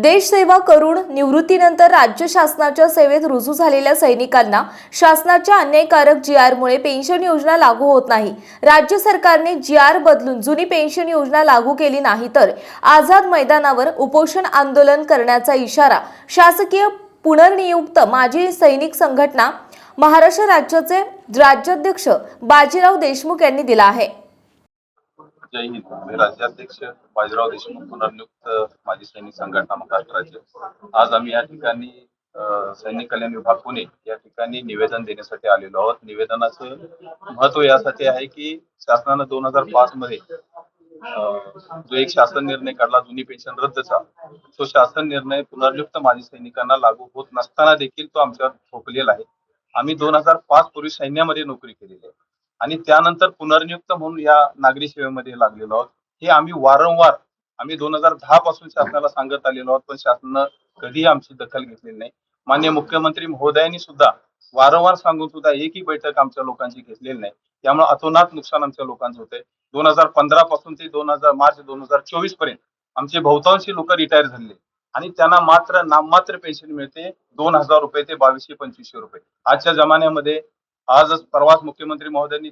देशसेवा करून निवृत्तीनंतर राज्य शासनाच्या सेवेत रुजू झालेल्या सैनिकांना शासनाच्या अन्यायकारक जी आरमुळे पेन्शन योजना लागू होत नाही. राज्य सरकारने जी आर बदलून जुनी पेन्शन योजना लागू केली नाही तर आझाद मैदानावर उपोषण आंदोलन करण्याचा इशारा शासकीय पुनर्नियुक्त माजी सैनिक संघटना महाराष्ट्र राज्याचे राज्याध्यक्ष बाजीराव देशमुख यांनी दिला आहे. जय हिंद. मी राज्याध्यक्ष बाजीराव देशमुख पुनर्नियुक्त माजी सैनिक संघटना महाराष्ट्राचे. आज आम्ही या ठिकाणी सैनिक कल्याण विभाग पुणे या ठिकाणी निवेदन देण्यासाठी आलेलो आहोत. निवेदनाचं महत्त्व यासाठी आहे की शासनानं दोन हजार पाच मध्ये जो एक शासन निर्णय काढला जुनी पेन्शन रद्दचा तो शासन निर्णय पुनर्नियुक्त माजी सैनिकांना लागू होत नसताना देखील तो आमच्यावर ठोकलेला आहे. आम्ही दोन हजार पाच पूर्वी सैन्यामध्ये नोकरी केलेली आहे. आणि त्यानंतर पुनर्नियुक्त म्हणून या नागरी सेवेमध्ये लागलेलो आहोत. हे आम्ही वारंवार आम्ही दोन हजार दहा पासून शासनाला सांगत आलेलो आहोत पण शासनानं कधीही आमची दखल घेतलेली नाही. मान्य मुख्यमंत्री महोदयांनी सुद्धा वारंवार सांगून सुद्धा एकही बैठक आमच्या लोकांची घेतलेली नाही. त्यामुळे अतोनात नुकसान आमच्या लोकांचं होतंय. दोन हजार पंधरा पासून ते दोन हजार मार्च दोन हजार चोवीसपर्यंत आमचे बहुतांशी लोक रिटायर झाले आणि त्यांना मात्र नाममात्र पेन्शन मिळते दोन हजार रुपये ते बावीसशे पंचवीसशे रुपये. आजच्या जमान्यामध्ये आज परवाच मुख्यमंत्री महोदयांनी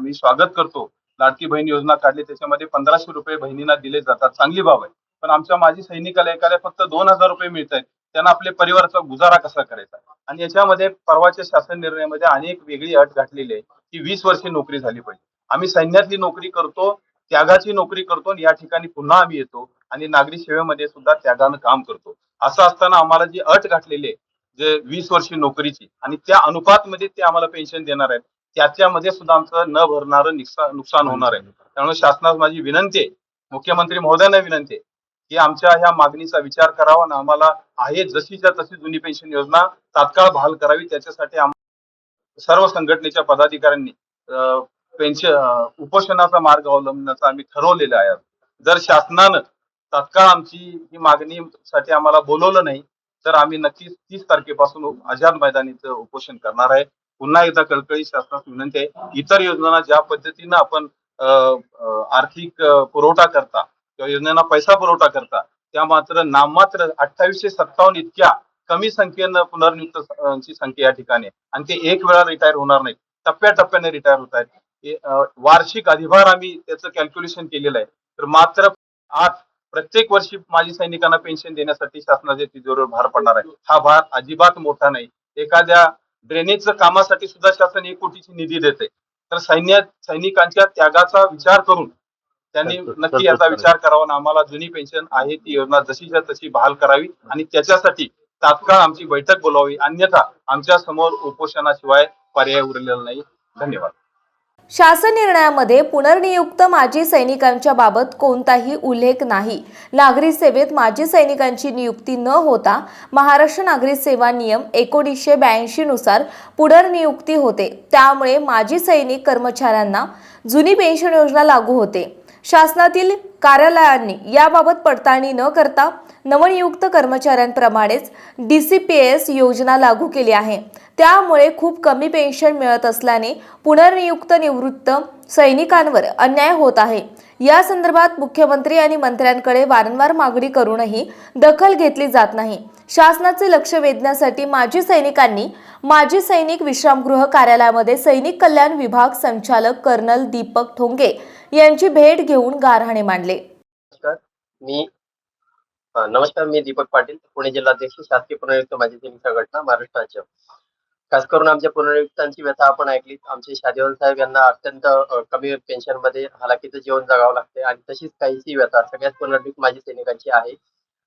मी स्वागत करतो. लाडकी बहीण योजना काढली त्याच्यामध्ये पंधराशे रुपये बहिणींना दिले जातात. चांगली बाब आहे. पण आमच्या माजी सैनिकाला एखाद्या फक्त दोन हजार रुपये मिळत आहेत त्यांना आपल्या परिवाराचा गुजारा कसा करायचा? आणि याच्यामध्ये परवाच्या शासन निर्णयामध्ये अनेक वेगळी अट घातलेली आहे की वीस वर्षे नोकरी झाली पाहिजे. आम्ही सैन्यातली नोकरी करतो त्यागाची नोकरी करतो आणि या ठिकाणी पुन्हा आम्ही येतो आणि नागरी सेवेमध्ये सुद्धा त्यागानं काम करतो. असं असताना आम्हाला जी अट घातलेली आहे जे वीस वर्षी नोकरीची आणि त्या अनुपात मध्ये ते आम्हाला पेन्शन देणार आहेत. त्याच्यामध्ये सुद्धा आमचं न भरणारं नुकसान नुकसान होणार आहे. त्यामुळे शासनास माझी विनंती आहे मुख्यमंत्री महोदयांना विनंती आहे की आमच्या ह्या मागणीचा विचार करावा आणि आम्हाला आहे जशीच्या तशी जुनी पेन्शन योजना तात्काळ बहाल करावी. त्याच्यासाठी सर्व संघटनेच्या पदाधिकाऱ्यांनी पेन्शन उपोषणाचा मार्ग अवलंबण्याचा आम्ही ठरवलेला आहे जर शासनानं तात्काळ आमची ही मागणीसाठी आम्हाला बोलवलं नाही तर आम्ही नक्कीच तीस तारखेपासून आझाद मैदानीचं उपोषण करणार आहे. पुन्हा एकदा कळकळी शासनास विनंती आहे इतर योजनांना ज्या पद्धतीनं आपण आर्थिक पुरवठा करता किंवा योजनांना पैसा पुरवठा करता त्या मात्र नाममात्र अठ्ठावीसशे सत्तावन्न इतक्या कमी संख्येनं पुनर्नियुक्तांची ची संख्या या ठिकाणी आणि ते एक वेळा रिटायर होणार नाहीत. टप्प्याटप्प्याने रिटायर होत आहेत. वार्षिक अधिभार आम्ही त्याचं कॅल्क्युलेशन केलेलं आहे. तर मात्र आज प्रत्येक वर्षी माजी सैनिकांना पेन्शन देण्यासाठी शासनाच्या तिजोरीवर भार पडणार आहे. हा भार अजिबात मोठा नाही. एखाद्या ड्रेनेजच्या कामासाठी सुद्धा शासन एक कोटीची निधी देते. तर सैन्य सैनिकांच्या त्यागाचा विचार करून त्यांनी नक्की याचा विचार करावा आणि आम्हाला जुनी पेन्शन आहे ती योजना जशीच्या तशी बहाल करावी आणि त्याच्यासाठी तात्काळ आमची बैठक बोलावी. अन्यथा आमच्यासमोर उपोषणाशिवाय पर्याय उरलेला नाही. धन्यवाद. शासन निर्णयामध्ये पुनर्नियुक्त माजी सैनिकांच्या बाबत कोणताही उल्लेख नाही. नागरी सेवेत माजी सैनिकांची नियुक्ती न होता महाराष्ट्र नागरी सेवा नियम एकोणीसशे ब्याऐंशी नुसार पुनर्नियुक्ती होते. त्यामुळे माजी सैनिक कर्मचाऱ्यांना जुनी पेन्शन योजना लागू होते. शासनातील कार्यालयांनी याबाबत पडताळणी न करता नवनियुक्त कर्मचाऱ्यांप्रमाणेच डी सी पी एस योजना लागू केली आहे. त्यामुळे खूप कमी पेन्शन मिळत असल्याने पुनर्नियुक्त निवृत्त सैनिकांवर अन्याय होत आहे. या संदर्भात मुख्यमंत्री आणि मंत्र्यांकडे वारंवार मागणी करूनही दखल घेतली जात नाही. शासनाचे लक्ष वेधण्यासाठी माजी सैनिकांनी माजी सैनिक विश्रामगृह कार्यालयामध्ये सैनिक कल्याण विभाग संचालक कर्नल दीपक ठोंगे यांची भेट घेऊन गारहाणे मांडले. नमस्कार. मी नमस्कार मी दीपक पाटील पुणे जिल्हाध्यक्ष शासकीय पुनर्युक्त माजी सैनिक संघटना महाराष्ट्राच्या खास करून आमच्या पुनर्युक्तांची व्यथा आपण ऐकली. आमचे शादेवन साहेब यांना अत्यंत कमी पेन्शनमध्ये हालाकीचं जीवन जगावं लागते आणि तशीच काहीशी व्यथा सगळ्याच पुनर्नियुक्त माझी सैनिकांची आहे.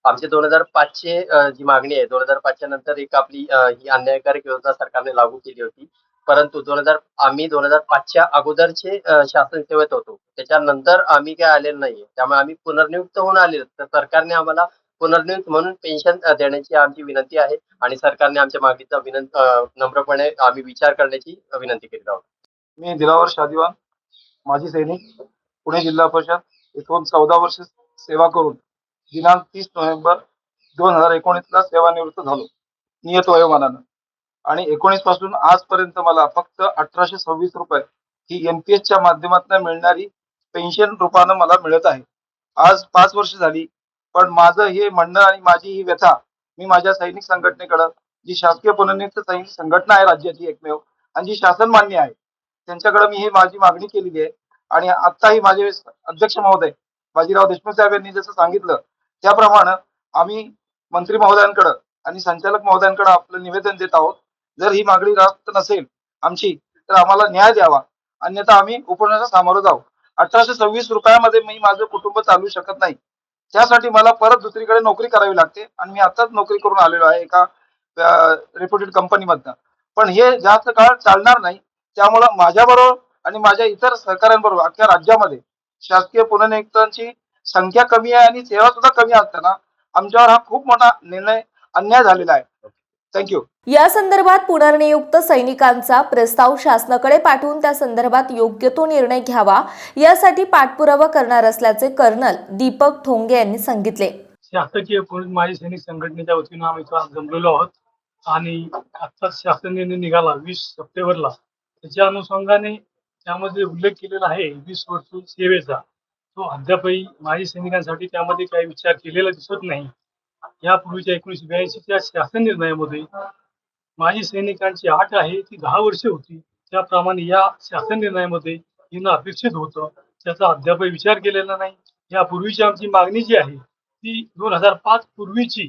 आमचे दोन हजार पाचशे जी मागणी आहे दोन हजार पाचच्या नंतर एक आपली ही अन्यायकारक योजना सरकारने लागू केली होती. परंतु दोन हजार आम्ही दोन हजार पाचच्या अगोदरचे शासन सेवेत होतो. त्याच्यानंतर आम्ही काय आलेलो नाहीये. त्यामुळे आम्ही पुनर्नियुक्त होऊन आलेलो. तर सरकारने आम्हाला पुनर्नियुक्त म्हणून पेन्शन देण्याची आमची विनंती आहे आणि सरकारने आमच्या मागणीचा विनंती नम्रपणे आम्ही विचार करण्याची विनंती करीत आहोत. मी दिलावर शादिवान माजी सैनिक पुणे जिल्हा परिषद इथून चौदा वर्ष सेवा करून दिनांक तीस नोव्हेंबर दोन हजार एकोणीसला सेवानिवृत्त झालो नियत वयोमानानं. आणि एकोणीसपासून आजपर्यंत मला फक्त अठराशे सव्वीस रुपये ही एनपीएस च्या माध्यमातून मिळणारी पेन्शन रूपानं मला मिळत आहे. आज पाच वर्ष झाली पण माझं हे म्हणणं आणि माझी ही व्यथा मी माझ्या सैनिक संघटनेकडं जी शासकीय पुनर्नियुक्त सैनिक संघटना आहे राज्याची एकमेव आणि जी शासन मान्य आहे त्यांच्याकडे मी ही माझी मागणी केलेली आहे. आणि आत्ताही माझे अध्यक्ष महोदय बाजीराव देशमुख साहेब यांनी जसं सांगितलं त्याप्रमाणे आम्ही मंत्री महोदयांकडे आणि संचालक महोदयांकडे आपलं निवेदन देत आहोत. जर ही मागणी रास्त नसेल आमची तर आम्हाला न्याय द्यावा. अन्यथा आम्ही उपोषणाला सामोरं जाऊ. अठराशे सव्वीस रुपयामध्ये मी माझं कुटुंब चालू शकत नाही. त्यासाठी मला परत दुसरीकडे नोकरी करावी लागते आणि मी आताच नोकरी करून आलेलो आहे एका रेप्युटेड कंपनीमधनं पण हे जास्त काळ चालणार नाही. त्यामुळं माझ्याबरोबर आणि माझ्या इतर सहकाऱ्यांबरोबर अख्ख्या राज्यामध्ये शासकीय पुनर्नियुक्तांची संख्या कमी आहे आणि सेवा सुद्धा कमी असताना आमच्यावर हा खूप मोठा निर्णय अन्याय झालेला आहे. थँक्यू या संदर्भात पुनर्नियुक्त सैनिकांचा प्रस्ताव शासनाकडे पाठवून त्या संदर्भात योग्य तो निर्णय घ्यावा यासाठी पाठपुरावा करणार असल्याचे कर्नल दीपक ठोंगे यांनी सांगितले. शासकीय पोलीस माजी सैनिक संघटनेच्या वतीनं आम्ही जमलेलो आहोत. आणि आत्ताच शासन निर्णय निघाला वीस सप्टेंबरला. त्याच्या अनुषंगाने त्यामध्ये उल्लेख केलेला आहे वीस वर्ष सेवेचा. तो अद्यापही माजी सैनिकांसाठी त्यामध्ये काही विचार केलेला दिसत नाही. यापूर्वीच्या ब्याऐंशी ब्याऐंशीच्या शासन निर्णयामध्ये माजी सैनिकांची आठ आहे ती दहा वर्षे होती. त्याप्रमाणे या शासन निर्णयामध्ये येणं अपेक्षित होतं. त्याचा अद्यापही विचार केलेला नाही. यापूर्वीची आमची मागणी जी आहे ती दोन हजार पाच पूर्वीची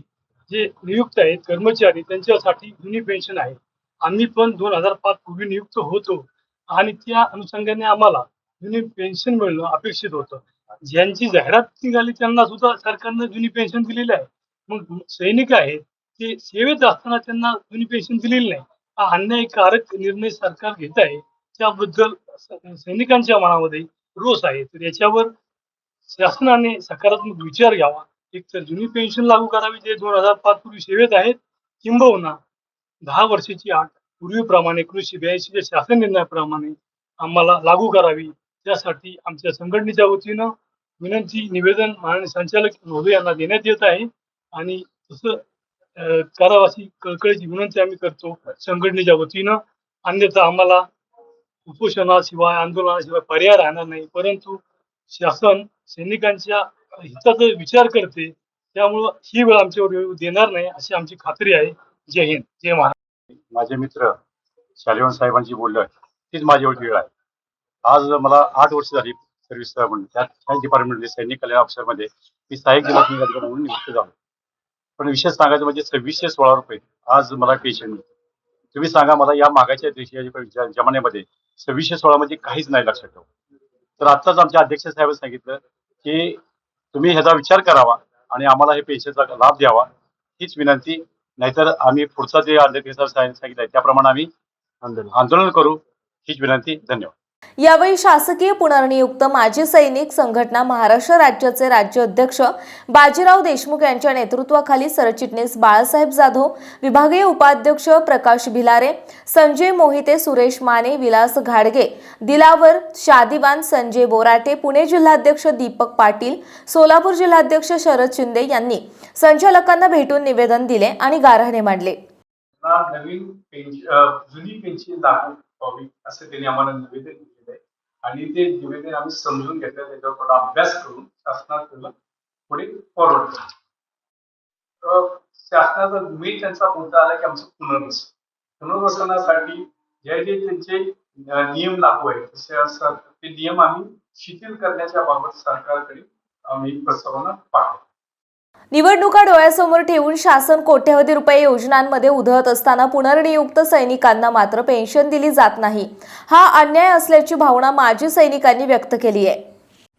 जे नियुक्त आहेत कर्मचारी त्यांच्यासाठी जुनी पेन्शन आहे. आम्ही पण दोन हजार पाच पूर्वी नियुक्त होतो. आणि त्या अनुषंगाने आम्हाला जुनी पेन्शन मिळणं अपेक्षित होतं. ज्यांची जाहिरात निघाली त्यांना सुद्धा सरकारनं जुनी पेन्शन दिलेली आहे. मग सैनिक आहेत ते सेवेत असताना त्यांना जुनी पेन्शन दिलेली नाही. हा अन्यायकारक निर्णय सरकार घेत आहे. त्याबद्दल सैनिकांच्या मनामध्ये रोष आहे. तर याच्यावर शासनाने सकारात्मक विचार घ्यावा. एक तर जुनी पेन्शन लागू करावी जे दोन हजार पाच पूर्वी सेवेत आहेत किंबहुना दहा वर्षाची आठ पूर्वीप्रमाणे एकोणीसशे ब्याऐंशीच्या शासन निर्णयाप्रमाणे आम्हाला लागू करावी. त्यासाठी आमच्या संघटनेच्या वतीनं विनंती निवेदन माननीय संचालक महोदय यांना देण्यात येत आहे. आणि तसं अं, करावं अशी कळकळीची विनंती आम्ही करतो संघटनेच्या वतीनं. अन्यथा आम्हाला उपोषणाशिवाय आंदोलनाशिवाय पर्याय राहणार नाही. परंतु शासन सैनिकांच्या हिताचा विचार करते. त्यामुळं ही वेळ आमच्यावर येऊ देणार नाही अशी आमची खात्री आहे. जय हिंद. जय महाराज माझे मित्र शालिवान साहेबांची बोललं तीच माझी एवढी वेळ आहे. आज मला आठ वर्ष झाली सर्व्हिस म्हणून. त्या डिपार्टमेंटमध्ये सैनिक कल्याण ऑफिसरमध्ये मी सहाय्यक जिल्हा अधिकारी म्हणून नियुक्त झालो. पण विशेष सांगायचं म्हणजे सव्वीसशे सोळा रुपये आज मला पेशंट तुम्ही सांगा मला या मागाच्या देशाच्या जमान्यामध्ये सव्वीसशे सोळा म्हणजे काहीच नाही लक्षात ठेव. तर आत्ताच आमच्या अध्यक्ष साहेबांनी सांगितलं की तुम्ही ह्याचा विचार करावा आणि आम्हाला हे पेन्शनचा लाभ द्यावा. हीच विनंती. नाहीतर आम्ही पुढचा जे अध्यक्ष साहेब सांगितलं त्याप्रमाणे आम्ही आंदोलन करू. हीच विनंती. धन्यवाद. यावेळी शासकीय पुनर्नियुक्त माजी सैनिक संघटना महाराष्ट्र राज्याचे राज्य अध्यक्ष बाजीराव देशमुख यांच्या नेतृत्वाखाली सरचिटणीस बाळासाहेब जाधव विभागीय उपाध्यक्ष प्रकाश भिलारे संजय मोहिते सुरेश माने विलास घाडगे दिलावर शादिवान संजय बोराटे पुणे जिल्हाध्यक्ष दीपक पाटील सोलापूर जिल्हाध्यक्ष शरद शिंदे यांनी संचालकांना भेटून निवेदन दिले आणि गाऱ्हाणे मांडले. नवीन जुनी त्यांनी आम्हाला निवेदन आणि ते निवेदन आम्ही समजून घेतलं त्याच्यावर थोडा अभ्यास करून शासनात त्याला पुढे फॉरवर्ड झालं. शासनाचा मेन त्यांचा मुद्दा आला की आमचं पुनर्वसन. पुनर्वसनासाठी जे जे त्यांचे नियम लागू आहेत तसे असतात ते नियम आम्ही शिथिल करण्याच्या बाबत सरकारकडे आम्ही प्रस्तावना पाठवतो. निवडणुका डोळ्यासमोर ठेवून शासन कोट्यवधी रुपये योजनांमध्ये उधळत असताना पुनर्नियुक्त सैनिकांना मात्र पेन्शन दिली जात नाही. हा अन्याय असल्याची भावना माजी सैनिकांनी व्यक्त केली आहे.